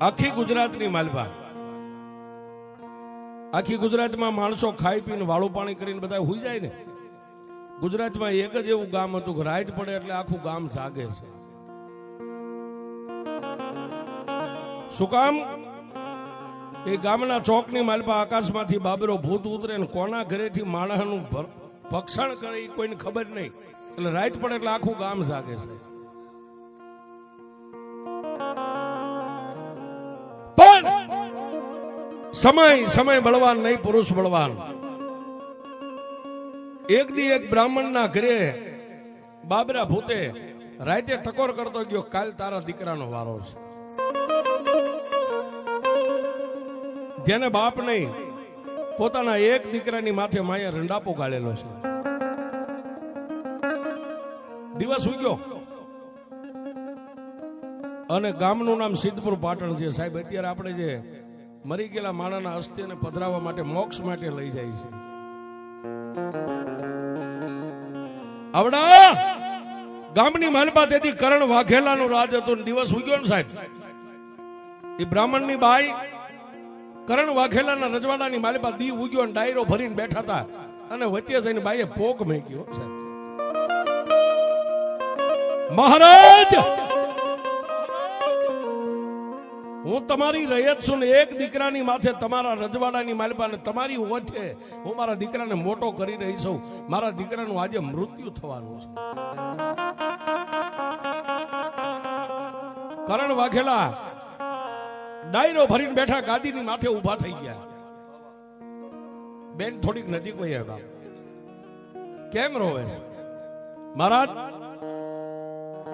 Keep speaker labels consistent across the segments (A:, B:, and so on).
A: આખી ગુજરાતની માલપા આખી ગુજરાતમાં માણસો ખાઈ પીને વાળું પાણી કરીને બધા હોઈ જાય ને. ગુજરાતમાં એક જ એવું ગામ હતું કે રાત પડે એટલે આખું ગામ જાગે છે. શું કામ? એ ગામના ચોકની માલપા આકાશમાંથી બાબરો ભૂત ઉતરે ને કોના ઘરેથી માણસનું ભક્ષણ કરે એ કોઈને ખબર નહીં. એટલે રાત પડે એટલે આખું ગામ જાગે છે. સમય સમય બળવાન નહીં, પુરુષ બળવાન. એક દી એક બ્રાહ્મણના ઘરે બાબરા ભૂતે રાતે ટકોર કરતો ગયો, કાલ તારા દીકરાનો વારો છે. જેને બાપ નહીં, પોતાના એક દીકરાની માથે માએ રંડાપો ગાળેલો છે. દિવસ ઉગ્યો. અને ગામનું નામ સિદ્ધપુર પાટણ છે. સાહેબ, અત્યારે આપણે જે મરી ગયેલા માણસના અસ્થિને પધરાવવા માટે મોક્ષ માટે લઈ જાય છે. આવડા! ગામની માલબા તેથી કરણ વાઘેલાનું રાજ હતું દિવસ ઉગ્યો ને સાહેબ. એ બ્રાહ્મણની બાઈ કરણ વાઘેલાના રજવાડાની માલપા દી ઉગ્યો ને ડાયરો ભરીને બેઠા હતા અને વચ્ચે જઈને બાઈએ પોક મેક્યો સાહેબ. મહારાજ! હું તમારી રયત છું ને એક દીકરાની માથે તમારા રજવાડાની માલપાને તમારી વચ્ચે હું મારા દીકરાને મોટો કરી રહી છું. મારા દીકરાનું આજે મૃત્યુ થવાનું છે. કરણ વાઘેલા ડાયરો ભરીને બેઠા ગાદીની માથે ઊભા થઈ ગયા. બેન થોડીક નજીક વહી બાપ કેમ રોવે? મહારાજ,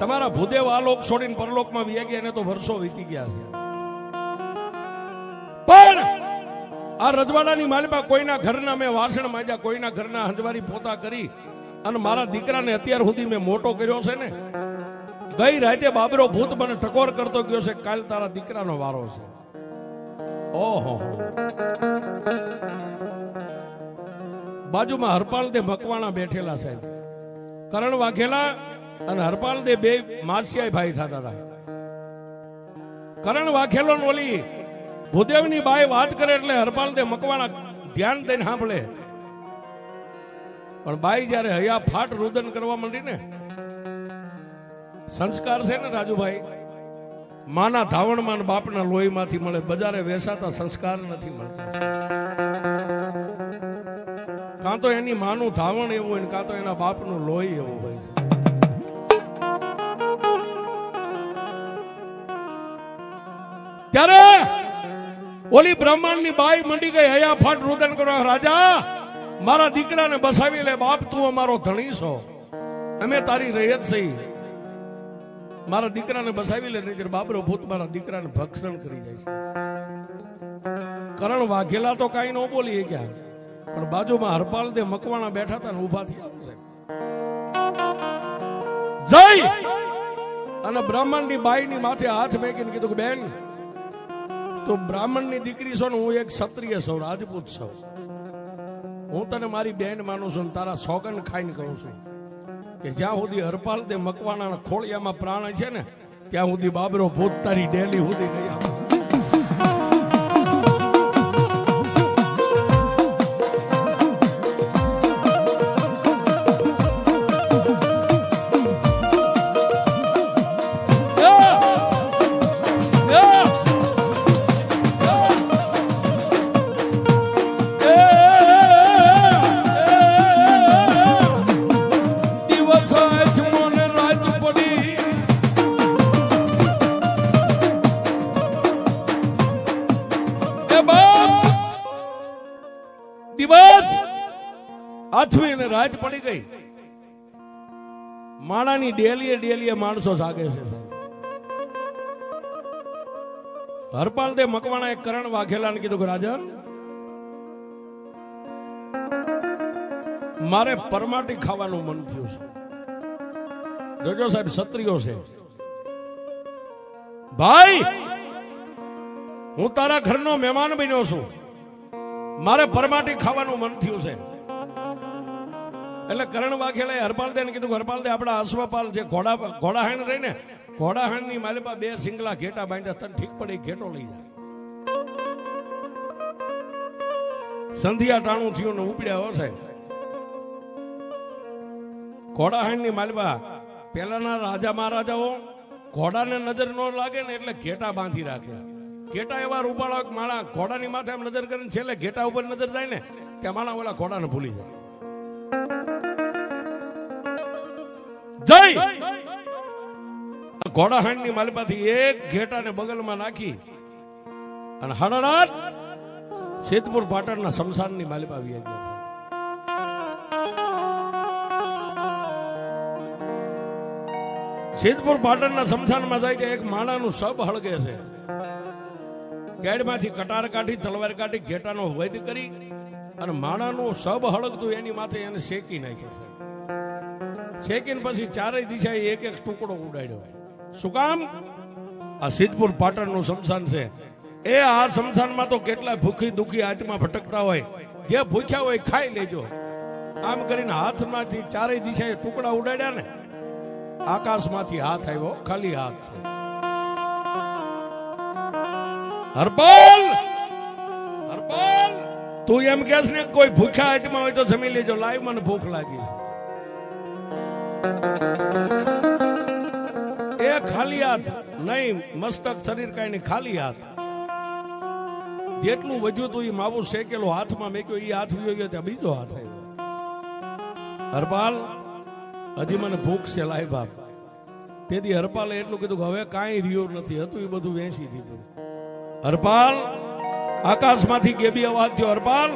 A: તમારા ભૂદેવ આ લોક છોડીને પરલોકમાં વ્યા ગયા એને તો વર્ષો વીતી ગયા છે. પણ આ રજવાડાની માલિપા કોઈના ઘરના, મેં વાસણ માંજ્યા, કોઈના ઘરના હંજવારી પોતા કરી અને મારા દીકરાને અત્યાર સુધી મેં મોટો કર્યો છે ને. ગઈ રાતે બાબરો ભૂત મને ટકોર કરતો ગયો છે, કાલ તારા દીકરાનો વારો છે. ઓહો. બાજુમાં હરપાલ દે મકવાણા બેઠેલા સાહેબ. કરણ વાઘેલા અને હરપાલ દે બે માસિયાઈ ભાઈ થતા હતા. કરણ વાઘેલો ઓલી ભૂદેવની બાઈ વાત કરે એટલે હરપાલ દે મકવાણા ધ્યાન દઈને સાંભળે. પણ બાઈ જ્યારે હયા ફાટ રુદન કરવા માંડી ને સંસ્કાર છે ને રાજુભાઈ, માના ધાવણમાં બાપના લોહીમાંથી મળે, બજારે વેસાતા સંસ્કાર નથી મળતા. કાં તો એની માનું ધાવણ એવું હોય કાં તો એના બાપનું લોહી એવું હોય. ત્યારે ઓલી બ્રહ્માંડની બાઈ મંડી ગઈ, હયા, ફાટ રુદન કરો, રાજા. મારા દીકરાને બસાવી લે, બાપ, તું અમારો ધણી છો. અમે તારી રહેત સહી. મારા દીકરાને બસાવી લે નહીં બાબરો ભૂત મારા દીકરાને ભક્ષણ કરી જાય છે. કરણ વાઘેલા તો કાંઈ ન બોલી ગયા પણ બાજુમાં હરપાલ દે મકવાણા બેઠા હતા ને ઊભા થયા જય. અને બ્રાહ્મણની બાઈની માથે હાથ મેકીને કીધું કે, બેન તું બ્રાહ્મણની દીકરી છો ને હું એક ક્ષત્રિય છું, રાજપૂત છું. હું તને મારી બેન માનું છું ને તારા સોગન ખાઈને કહું છું કે જ્યાં સુધી હરપાલ તે મકવાના ખોળિયામાં પ્રાણ છે ને, ત્યાં સુધી બાબરો ભૂત તારી ડેલી સુધી નહીં માણાની ડેલીએ ડેલીએ માણસો જાગે છે, સાહેબ. હરપાલ દે મકવાણા એક કરણ વાઘેલાને કીધું કે રાજન મારે પરમાટી ખાવાનું મન થયું છે. જોજો સાહેબ, ક્ષત્રિયો છે. ભાઈ, હું તારા ઘરનો મહેમાન બન્યો છું. મારે પરમાટી ખાવાનું મન થયું છે. એટલે કરણ હરપાલ દે કીધું હરપાલ દે આપણા અશ્વપાલ જે ઘોડા ઘોડા હેણ રહીને ઘોડાહાણની માલિપા બે સિંગલા ઘેટા બાંધ્યા, તને ઠીક પડે ઘેટો લઈ જાય સંધિયા ટાણું થયું ને ઉપડ્યા હો સાહેબ. ઘોડાહાણની માલિપા પેલાના રાજા મહારાજાઓ ઘોડાને નજર ન લાગે ને એટલે ઘેટા બાંધી રાખે ઘેટા એવા રૂપાળા માળા ઘોડાની માથે આમ નજર કરીને છેલ્લે ઘેટા ઉપર નજર જાય ને, ત્યાં માળા ઓલા ઘોડાને ભૂલી જાય. જય! ઘોડાહાણની માલિપાથી એક ઘેટાને બગલમાં નાખી અને હડડાટ સિદ્ધપુર પાટણના શમશાનની માલિપા આવી ગયા છે સિદ્ધપુર પાટણના શમશાનમાં જાય કે એક માણાનું સબ હળગે છે. કેડમાંથી કટાર કાઢી, તલવાર કાઢી, ઘેટાનો વૈદ કરી અને માણાનું સબ હળગતું એની માથે એને શેકી નાખ્યું શેકીને પછી ચારેય દિશાએ એક એક ટુકડો ઉડાડ્યો. શું કામ? આ સિદ્ધપુર પાટણનું સમસાન છે. એ આ સમસાનમાં તો કેટલા ભૂખી દુખી આત્મા ભટકતા હોય. જે ભૂખ્યા હોય ખાઈ લેજો. આમ કરીને હાથમાંથી ચારેય દિશાએ ટુકડા ઉડાડ્યા ને, આકાશમાંથી હાથ આવ્યો, ખાલી હાથ છે. હરપાલ! હરપાલ! તું એમ ને કોઈ ભૂખ્યા આત્મા હોય તો જમી લેજો, લાઈવ મને ભૂખ લાગી છે. એ ખાલી હાથ નહીં, મસ્તક શરીર કઈ નહીં ખાલી હાથ. જેટલું વધ્યું હતું એ માવું શેકેલો હાથમાં મેક્યો એ હાથ ગયો ત્યાં બીજો હાથ આવ્યો. હરપાલ, હજી મને ભૂખ છે, લાય બાપ. તેથી હરપાલે એટલું કીધું કે હવે કાંઈ રહ્યું નથી. હતું એ બધું વેચી દીધું. હરપાલ, આકાશમાંથી ગેબી અવાજ થયો. હરપાલ,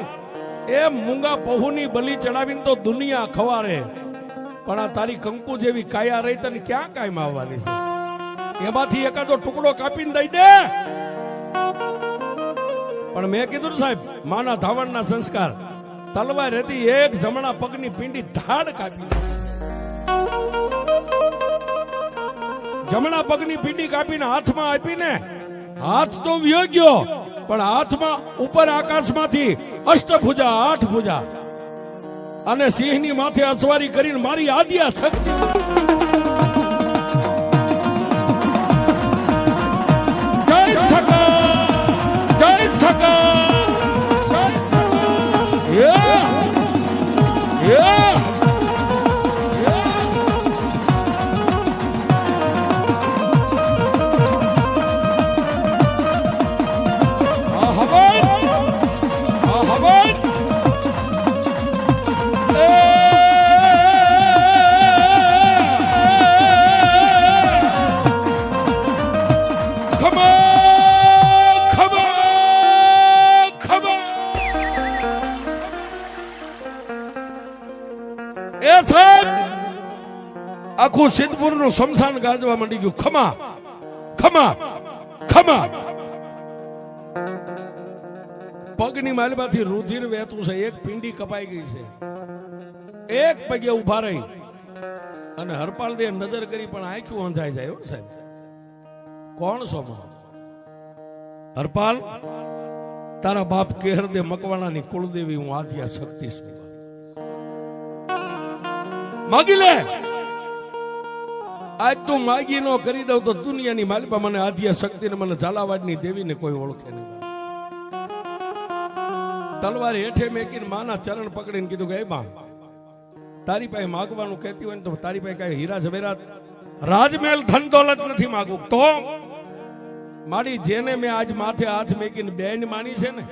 A: એ મૂંગા પહુની બલી ચડાવીને તો દુનિયા ખવારે. પણ આ તારી કંકુ જેવી કાયા રહી તને ક્યાં કાયમ આવવાની એમાંથી એકાદો ટુકડો કાપીને દઈ દે. પણ મેં કીધું સાહેબ, માના ધાવણના સંસ્કાર. તલવાર હતી એક જમણા પગની પિંડી ધાડ કાપી. જમણા પગની પિંડી કાપીને હાથમાં આપીને, હાથ તો વ્યો ગયો, પણ હાથમાં ઉપર આકાશમાંથી અષ્ટભુજા આઠ ભુજા અને સિંહની માથે અસવારી કરીને મારી આદ્યા શક્તિ. આખું સિદ્ધપુરનું શમશાન ગાજવા માંડી ગયું. ખમા ખમા ખમા. પગની માલમાંથી રુધિર વહેતું છે, એક પિંડી કપાઈ ગઈ છે. એક પગે ઊભા રહી. અને હરપાલ દે નજર કરી, પણ આંખ્યું અંધાઈ જાય સાહેબ. કોણ છો હરપાલ, તારા બાપ કેહર દે મકવાણાની કુળદેવી, હું આધ્યા શક્તિ છું માગી લે. આજ તું માગી નો કરી દઉં તો દુનિયાની માલિપા મને આધ્યા શક્તિ ને મને ઝાલાવાડની દેવીને કોઈ ઓળખે નહીં. તલવાર હેઠે મેકીને માના ચરણ પકડીને કીધું કે, એ તારી પાસે માગવાનું કહેતી હોય ને તો તારી પાસે કઈ હીરા ઝવેરાત, રાજમહેલ ધન દોલત નથી માગવું તો મારી જેને મેં આજ માથે હાથ મેકીને બેન માની છે ને,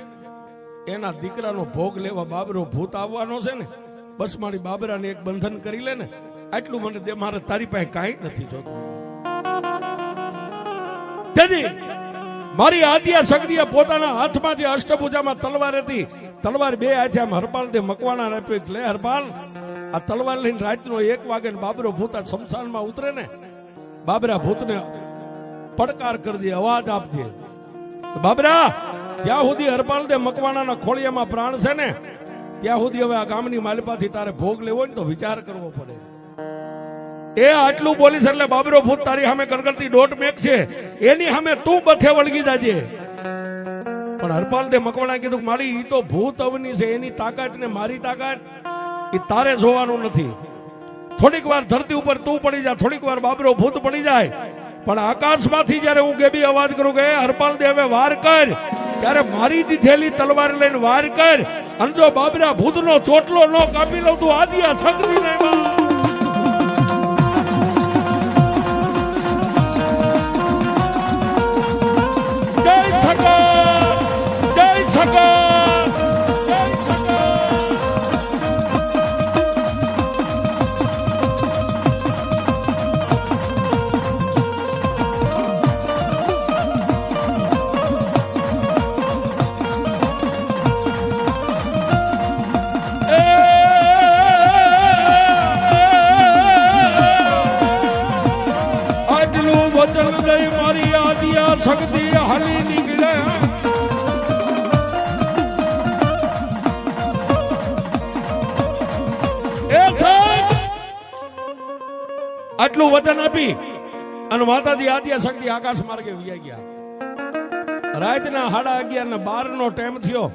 A: એના દીકરાનો ભોગ લેવા બાબરો ભૂત આવવાનો છે ને, બસ મારી બાબરાને એક બંધન કરી લે ને આટલું મને દે, મારે તારી પાસે કાંઈ નથી જોતું. તેથી મારી આદ્યા શક્તિએ પોતાના હાથમાં જે અષ્ટભુજામાં તલવાર હતી, તલવાર બે હાથે આમ હરપાલ દે મકવાણા રાપ્યું લે હરપાલ, આ તલવાર લઈને રાતનો એક વાગે બાબરો ભૂત શમશાનમાં ઉતરે ને, બાબરા ભૂતને પડકાર કરી દે, અવાજ આપજે. બાબરા, જ્યાં સુધી હરપાલ દે મકવાણાના ખોળિયામાં પ્રાણ છે ને, ત્યાં સુધી હવે આ ગામની માલિપાથી તારે ભોગ લેવો ને તો વિચાર કરવો પડે. એ આટલું બોલીશ એટલે બાબરો ભૂત તારી સામે ગણગણતી દોઢ મેક છે. એની સામે તું બથે વળગી જાજે. પણ હરપાલ દે મકવાણા કીધું મારી ઈ તો ભૂત અવની છે, એની તાકાત ને મારી તાકાત એ તારે જોવાનું નથી. થોડીક વાર ધરતી ઉપર તું પડી જા, થોડીક વાર બાબરો ભૂત પડી જાય. પણ આકાશમાંથી જ્યારે હું ગેબી અવાજ કરું કે હરપાલ દે હવે વાર કર. ત્યારે મારી દીધેલી તલવાર લઈને વાર કર. અને જો બાબરા ભૂતનો ચોટલો ન કાપી લઉં તું આદિયા શક્તિ નહીં વચન દઈ મારી આદિયા શક્તિ હાલી નીકળે. આટલું વચન આપી અને માતાજી આદ્યા શક્તિ આકાશ માર્ગે વ્યાઈ ગયા. રાતના સાડા અગિયાર ને બાર નો ટાઈમ થયો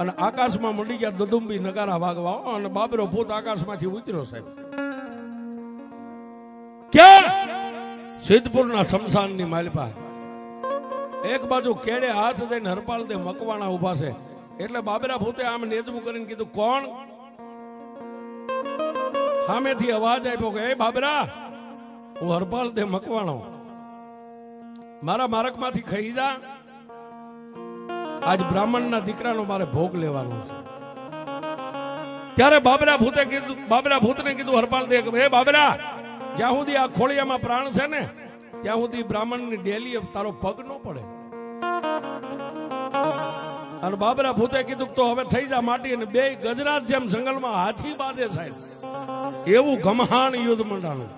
A: અને આકાશમાં મંડી ગયા દદુંબી નગારા વાગવા. અને બાબરો ભૂત આકાશમાંથી ઉતર્યો સાહેબ. ક્યાં? સિદ્ધપુરના શમશાનની માલપા. એક બાજુ કેડે હાથ દઈને હરપાલ દે મકવાણા ઊભા છે. એટલે બાબરા ભૂતે આમ નેજવું કરીને કીધું, કોણ? સામેથી અવાજ આપ્યો કે, એ બાબરા, હું હરપાલ દે મકવાણો. મારા મારકમાંથી ખાઈ જા. આજ બ્રાહ્મણના દીકરાનો મારે ભોગ લેવાનો છે. ત્યારે બાબરા ભૂતે કીધું, બાબરા ભૂતને કીધું હરપાલ દે કે બાબરા જ્યાં સુધી આ ખોળિયામાં પ્રાણ છે ને, ત્યાં સુધી બ્રાહ્મણની ડેલી તારો પગ ન પડે. અને બાબરા ભૂતે કીધું તો હવે થઈ જા માટી અને બે ગજરાત જેમ જંગલમાં હાથી બાંધે સાહેબ. એવું ગમહાણ યુદ્ધ મંડાણું.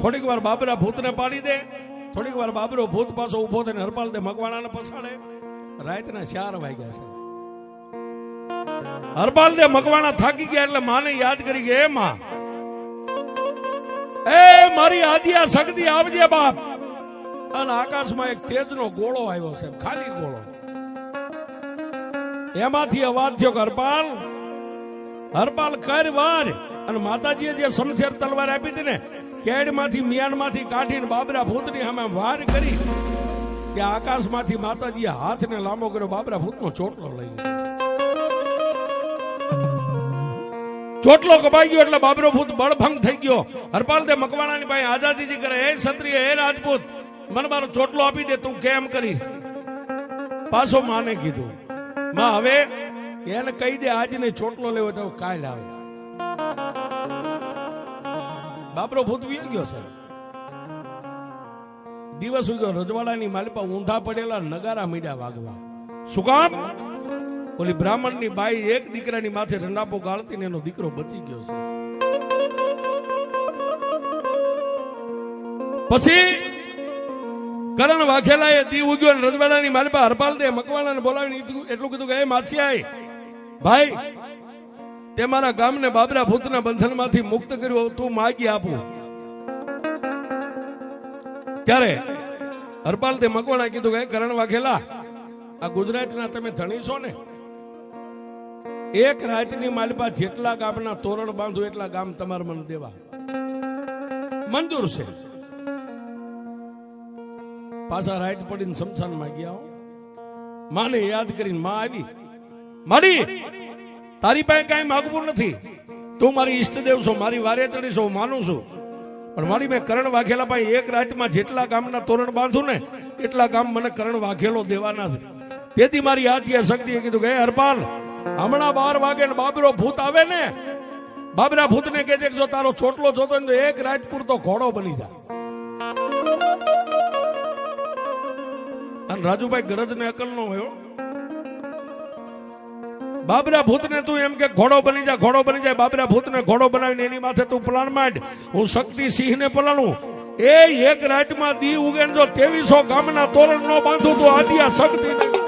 A: થોડીક વાર બાબરા ભૂતને પાડી દે, થોડીક વાર બાબરો ભૂત પાછો ઊભો થઈને હરપાલ દે મકવાણાને પસાડે રાતના ચાર વાગ્યા છે હરપાલ દે મકવાણા થાકી ગયા એટલે માને યાદ કરી કે, એ માં એ મારી આદિયા શક્તિ, આવજે બાપ. અને આકાશમાં એક તેજનો ગોળો આવ્યો છે, ખાલી ગોળો. એમાંથી અવાજ થયો હરપાલ હરપાલ, કર વાર. અને માતાજીએ જે શમશેર તલવાર આપી હતી ને કેડમાંથી મિયાનમાંથી કાઢીને બાબરા ભૂતની અમે વાર કરી કે આકાશમાંથી માતાજીએ હાથને લાંબો કર્યો, બાબરા ભૂતનો ચોટલો લઈ ચોટલો કપાઈ ગયો એટલે બાબરો ભૂત બળભંગ થઈ ગયો. હરપાલ તે મકવાણાની પાસે આઝાદીજી કરે, હે ક્ષત્રિય, હે રાજપૂત, મને મારો ચોટલો આપી દે, તું કેમ કરી પાછો માને કીધું, માં, હવે એને કહી દે, આજને ચોટલો લેવો તો કાલ આવે. બાબરો ભૂત વી ગયો છે દિવસ ઉગ્યો, રજવાડાની માલિપા ઊંધા પડેલા નગારા મીડા વાગવા. શું કામ? ઓલી બ્રાહ્મણની બાઈ એક દીકરાની માથે રંડાપો ગાળતી ને એનો દીકરો બચી ગયો છે. પછી કરણ વાઘેલા એ દી ઉગ્યો ને રજવાડાની માલિપા હરપાલ દે મકવાણાને બોલાવીને કીધું- એટલું કીધું કે, એ માછીઆઈ ભાઈ, તે મારા ગામને બાબરા ભૂતના બંધનમાંથી મુક્ત કર્યું તું માગી આપું. ત્યારે હરપાલ તે મકવાણા કીધું કે કરણ વાઘેલા, આ ગુજરાતના તમે ધણી છો ને? એક રાતની માલિપા જેટલા ગામના તોરણ બાંધો એટલા ગામ તમારે મને દેવા. મંજૂર છે. પાછા રાઈટ પડીને શમશાનમાં ગયા માને યાદ કરીને માં આવી. મારી તારી પાસે કાંઈ માગવું નથી. તું મારી ઈષ્ટદેવ છો, મારી વારે ચડી છો માનું છું. પણ મારી મેં કરણ વાઘેલા પાસે એક રાતમાં જેટલા ગામના તોરણ બાંધું ને, એટલા ગામ મને કરણ વાઘેલો દેવાના છે. તેથી મારી આદ્ય શક્તિએ કીધું કે, "હે હરપાલ હમણાં બાર વાગે બાબરો ભૂત આવે ને, બાબરા ભૂત ને કે જો તારો છોટલો જોતો ને એક રાત પૂરતો ઘોડો બની જાય. અને રાજુભાઈ ગરજ ને અકલ નો હોય બાબરા ભૂત ને તું એમ કે ઘોડો બની જા ઘોડો બની જાય. બાબરા ભૂત ને ઘોડો બનાવીને એની માથે તું પ્લાન માંડ હું શક્તિ સિંહ ને પલાણું. એ એક રાતમાં દી ઉગે જો ત્રેવીસો ગામના તોરણ નો બાંધું તો આદિયા શક્તિ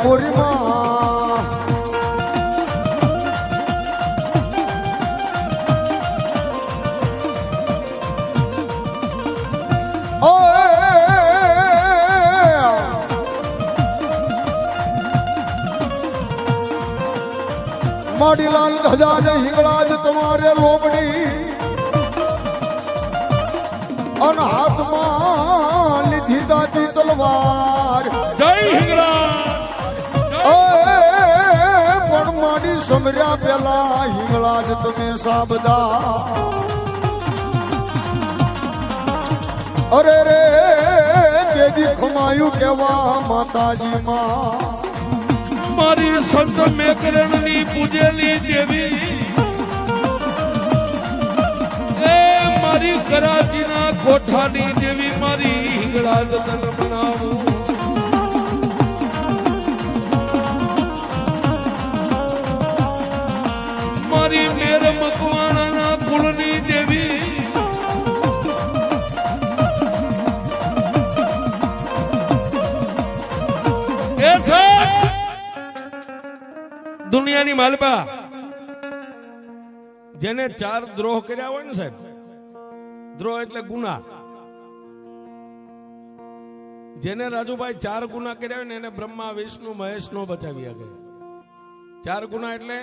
B: દીવું ગાડ્યો મોરી માં ઓય માડીલાલ ધજા ને હિંગળાજ તમારે રોબડી અન હાથમાં લીધી દાદી તલવાર.
A: જય હિંગળા
B: સમર્યા પેલા હિંગળાજ તમે સાબદા અરે રે દેદી ખમાયું કેવા માતાજી માં
A: મારી સંત મેકરણની પૂજેલી દેવી એ મારી કરાચીના કોઠાની દેવી મારી હિંગળા જતન બનાવું દુનિયાની માલપા. જેને ચાર દ્રોહ કર્યા હોય ને સાહેબ, દ્રોહ એટલે ગુના. જેને રાજુભાઈ ચાર ગુના કર્યા હોય ને એને બ્રહ્મા, વિષ્ણુ, મહેશ નો બચાવી શકે ચાર ગુના એટલે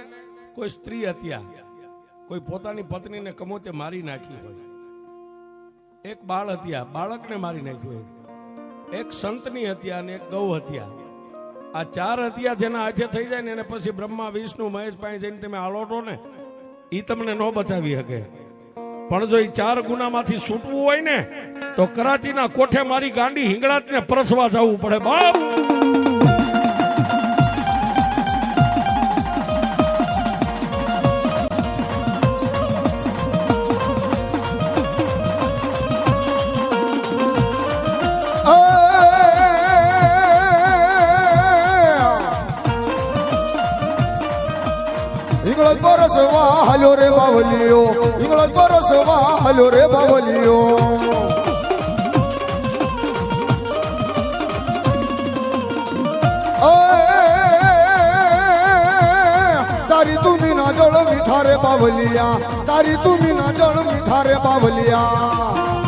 A: કોઈ સ્ત્રી હત્યા. કોઈ પોતાની પત્નીને કમોતે મારી નાખી હોય. એક બાળ હત્યા, બાળકને મારી નાખ્યું હોય. એક સંતની હત્યા અને એક ગૌ હત્યા. આ ચાર હત્યા જેના હાથે થઈ જાય ને એને પછી બ્રહ્મા, વિષ્ણુ, મહેશ પાસે જઈને તમે આલોટો ને એ તમને ન બચાવી શકે. પણ જો એ ચાર ગુનામાંથી છૂટવું હોય ને, તો કરાચીના કોઠે મારી ગાંડી હિંગળાજને પરસવા જવું પડે બાપ!
B: ઇંગ્લજ પરસવા હાલો રે બાવલીઓ ઇંગ્લજ પરસવા હાલો રે બાવલીઓ તારી તું ના જળ મીઠા રે બાવલિયા તારી તું ના જળ મીઠા રે બાવલિયા